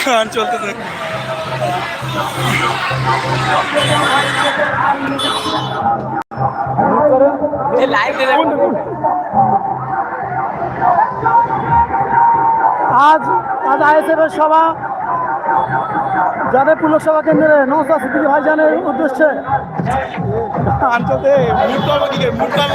গান চলতেছে। আজ আজ আইএসএফ এর সভা যাদবপুর লোকসভা কেন্দ্রে নৌসা সিদ্দিকী ভাইজানের উদ্দেশ্যে গান চলতে মুড করব কি? মুড করব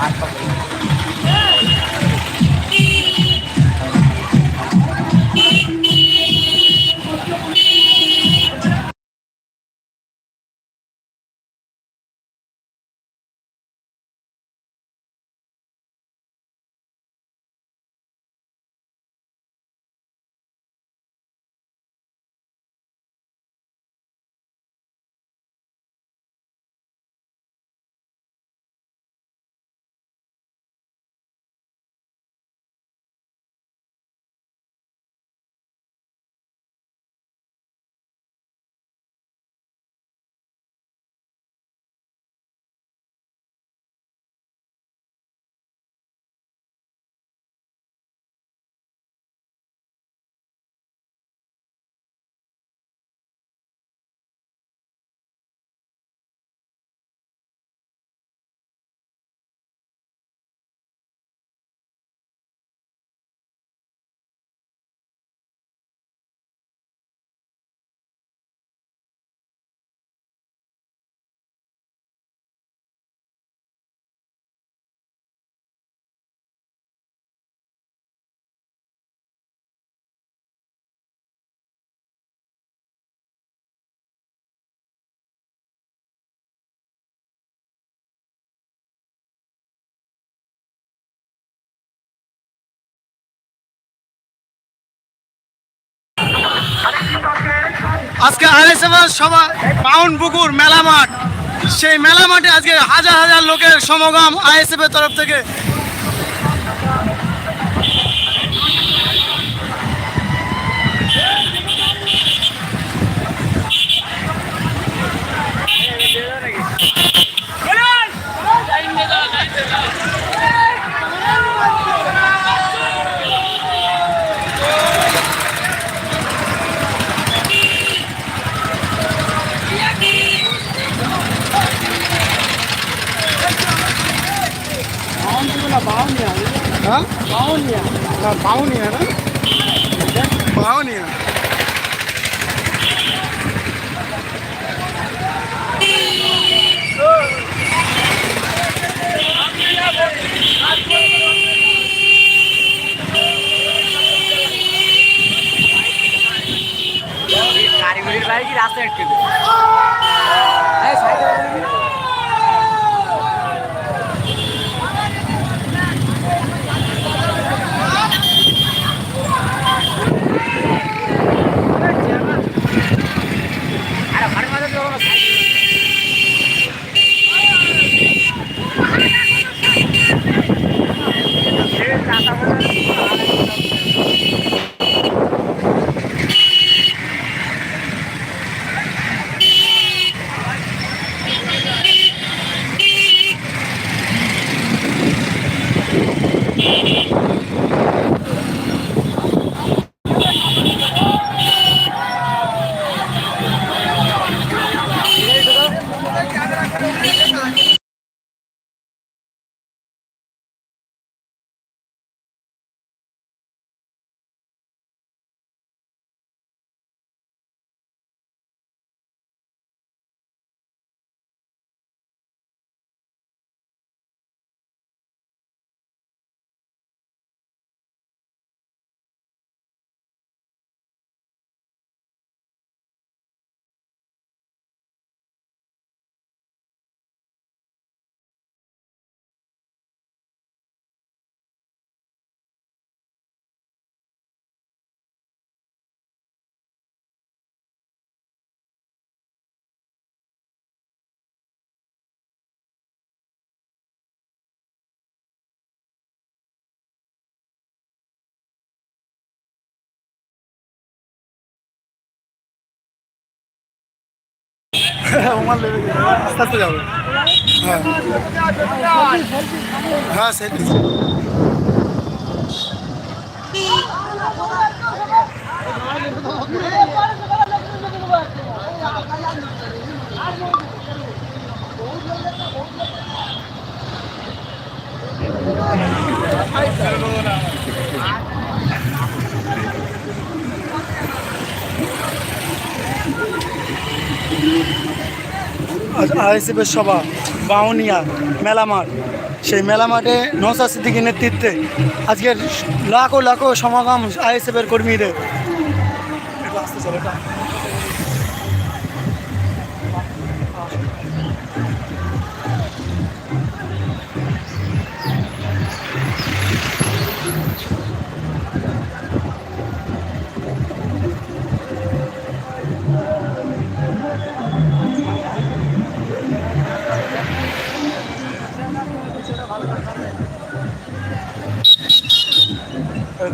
মুড আজকে আরএসএফের সভা পাউন্ড পুকুর মেলা মাঠ সেই মেলা মাঠে আজকে হাজার হাজার লোকের সমাগম আইএসএফ এর তরফ থেকে। হ্যাঁ না বাউনিয়া না বাউনিয়া কারিগরির বাইরে কি ওমার লেবে গেছে। আস্তে আস্তে যাবে হ্যাঁ। হ্যাঁ সেটি আজ আইএসএফের সভা, বাউনিয়া, মেলামাঠ। সেই মেলা মাঠে নৌসা সিদ্দিকির নেতৃত্বে আজকের লাখো লাখো সমাগম আইএসএফের কর্মীদের।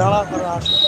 দাঁড়া দাঁড়া আসো।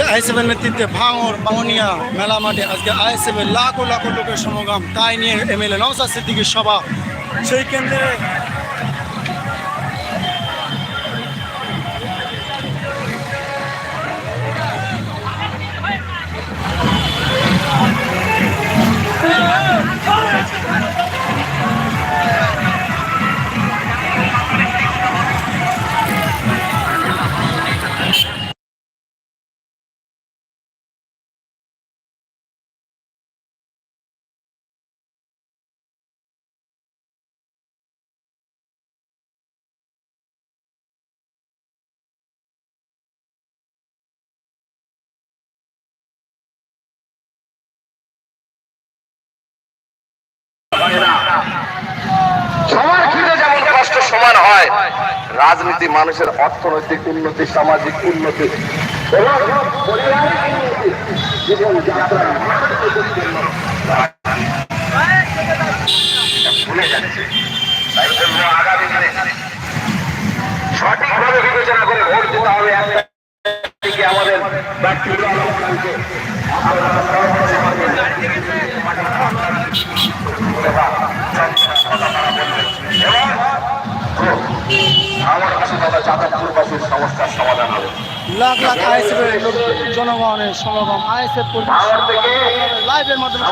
আজকে আইএসএফের নেতৃত্বে ভাঙর বাউনিয়া মেলা মাঠে আজকে আইএসএফের লাখো লাখো লোকের সমাগম। তাই নিয়ে এমএলএ নওসাদ সিদ্দিকির সভা। সেই কেন্দ্রে রাজনীতি মানুষের অর্থনৈতিক উন্নতি সামাজিক উন্নতি সঠিকভাবে আমাদের কাছে কথা যাতায়াতবাসীর সমস্যার সমাধান হবে। লাখ লাখ আইএসএফের লোক জনগণের সমাগম আইএসএফ লাইভের মাধ্যমে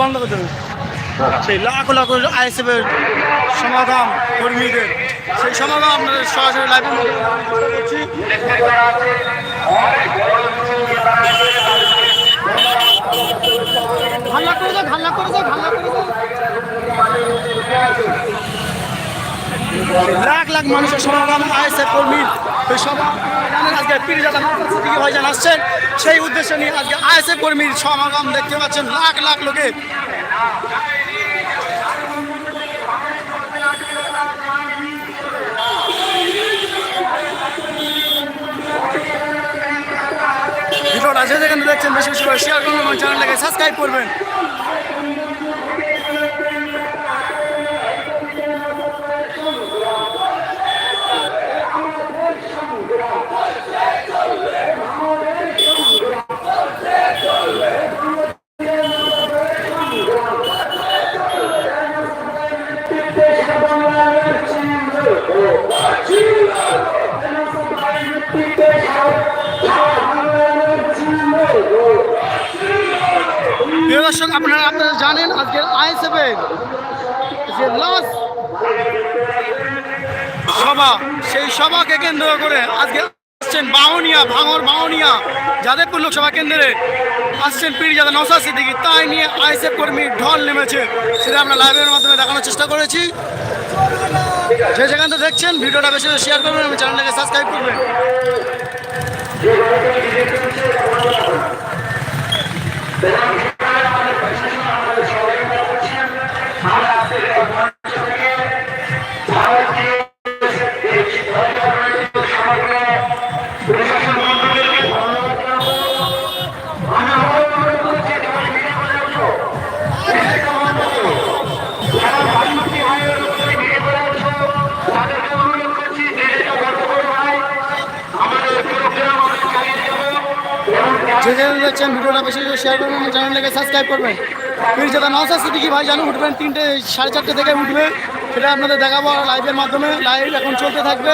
বন্ধ সেই লাখো লাখো আইএসএফের সমাগম কর্মীদের সেই সমাগম আপনাদের সরাসরি লাইভের মাধ্যমে করছি হাল্লা করে দাও হাল্লা করে দাও হাল্লা করে দাও লাখ লাখ মানুষের সমাগম আইএসএফ কর্মী আজকে পীরজাদা সিদ্দিকী ভাইজান আসছেন। সেই উদ্দেশ্য নিয়ে আজকে আইএসএফ কর্মীর সমাগম দেখতে পাচ্ছেন লাখ লাখ লোকে। বন্ধুরা যে যেখানে দেখছেন, বেশি বেশি করে শেয়ার করবেন এবং চ্যানেলটাকে সাবস্ক্রাইব করবেন। দর্শক, আপনারা আপনারা জানেন আজকের আইএসএফের যে লাস্ট সভা, সেই সভাকে কেন্দ্র করে আজকে আসছেন বাউনিয়া, ভাঙর বাউনিয়া, যাদবপুর লোকসভা কেন্দ্রে আসছেন পীরজাদা নৌসা সিদ্দিকি। তাই নিয়ে আইএসএফ কর্মী ঢল নেমেছে, সেটা আমরা লাইভের মাধ্যমে দেখানোর চেষ্টা করেছি। যে যেখান থেকে দেখছেন, ভিডিওটা বেশি শেয়ার করবেন এবং চ্যানেলটাকে সাবস্ক্রাইব করবেন। শেয়ার করবেন এবং চ্যানেলটাকে সাবস্ক্রাইব করবেন। পীরজাদা নৌসা সিদ্দিকি ভাই জানো উঠবেন তিনটে, সাড়ে চারটে থেকে উঠবে। সেটা আপনাদের দেখাবো লাইভের মাধ্যমে। লাইভ এখন চলতে থাকবে।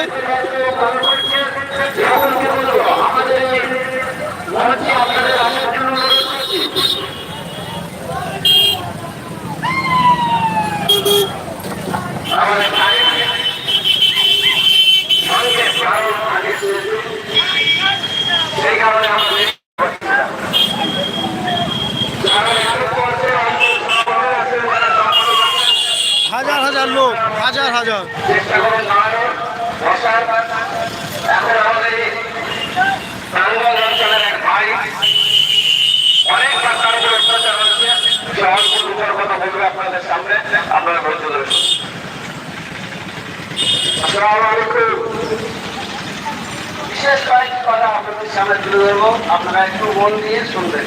সেই কারণে আমাদের হাজার হাজার লোক হাজার হাজার চেষ্টা করুন দাঁড়ানোর বসার এখন আমাদের এই টাঙ্গাইল অঞ্চলের এক ভাই অনেক টাকার উপর অত্যাচার হচ্ছে সে অল্প রূপের কথা বলবে আপনাদের সামনে আপনারা ধৈর্য ধরে। বিশেষ কয়েকটি কথা আপনাদের সামনে তুলে ধরবো আপনারা একটু মন দিয়ে শুনবেন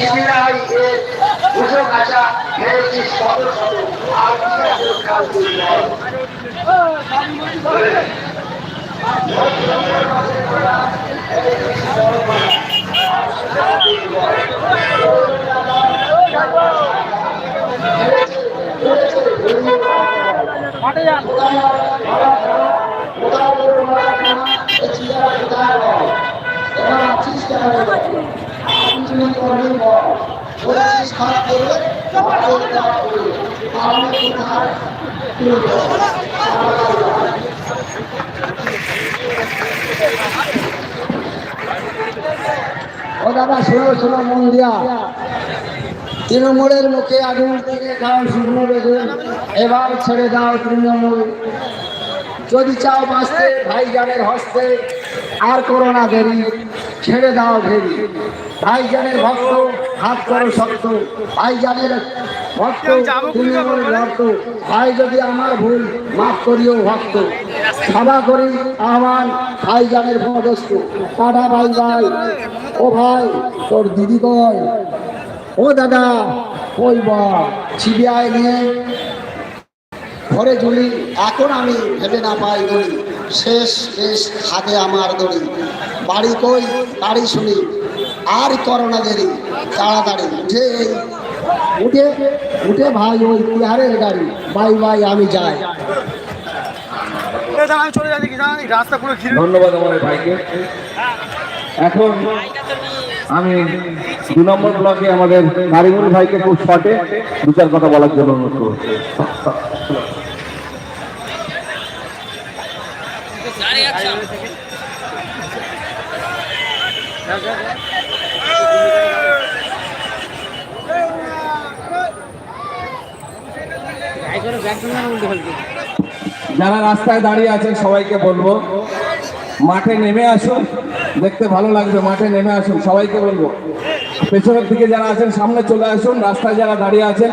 শিবিরাই এ দুশো কাঁচা খেয়েছি শত শত আর ও দাদা, শোনো শোনো, মন দিয়া। তৃণমূলের মুখে আগুন থেকে খাও শুকনো বেগুন। এবার ছেড়ে দাও তৃণমূল। যদি চাও বাঁচতে, ভাইজানের হস্তে, আর করোনা দেরি। ছেড়ে দাও ভেরি। ভাইজানের ভক্ত হাত করো শক্ত। ভাইজানের ভক্ত তৃণমূল ভক্ত। ভাই যদি আমার ভুল মাফ করিও ভক্ত। সভা করি আহ্বান ভাইজানের পদস্থ। কাটা ভাই ভাই ও ভাই তোর দিদি কয় ও দাদা ওই বা? সিবিআই নিয়ে ঘরে ঝুলি এখন আমি ভেবে না পাই দড়ি শেষ শেষ হাতে আমার দড়ি। বাড়ি কই? বাড়ি শুনি। আর করোনা দেরি তাড়াতাড়ি উঠে। উঠে উঠে ভাই ওই তিহারের গাড়ি বাই বাই আমি যাই। দাঁড়া, চলে যাচ্ছি কি রাস্তা পুরো ধন্যবাদ আমার ভাইকে। এখন আমি দু নম্বর ব্লকে আমাদের নারিমুল ভাইকে খুব শর্টে দু চার কথা বলার জন্য অনুরোধ করব যারা রাস্তায় দাঁড়িয়ে আছেন, সবাইকে বলব, মাঠে নেমে আসুন। দেখতে ভালো লাগবে, মাঠে নেমে আসুন, সবাইকে বলব। পেছনের দিকে যারা আছেন সামনে চলে আসুন। রাস্তায় যারা দাঁড়িয়ে আছেন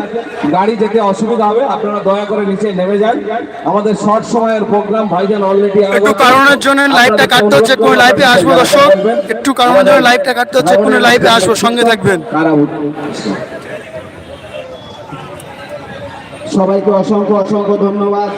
গাড়ি যেতে অসুবিধা হবে। আপনারা দয়া করে নিচে নেমে যান। আমাদের শর্ট সময়ের প্রোগ্রাম ভাইজান অলরেডি একটু কারণের জন্য লাইভটা কাটতে হচ্ছে কোনো লাইভে আসব দর্শক? একটু কারণের জন্য লাইভটা কাটতে হচ্ছে কোনো লাইভে আসব সঙ্গে থাকবেন। সবাইকে অসংখ্য অসংখ্য ধন্যবাদ।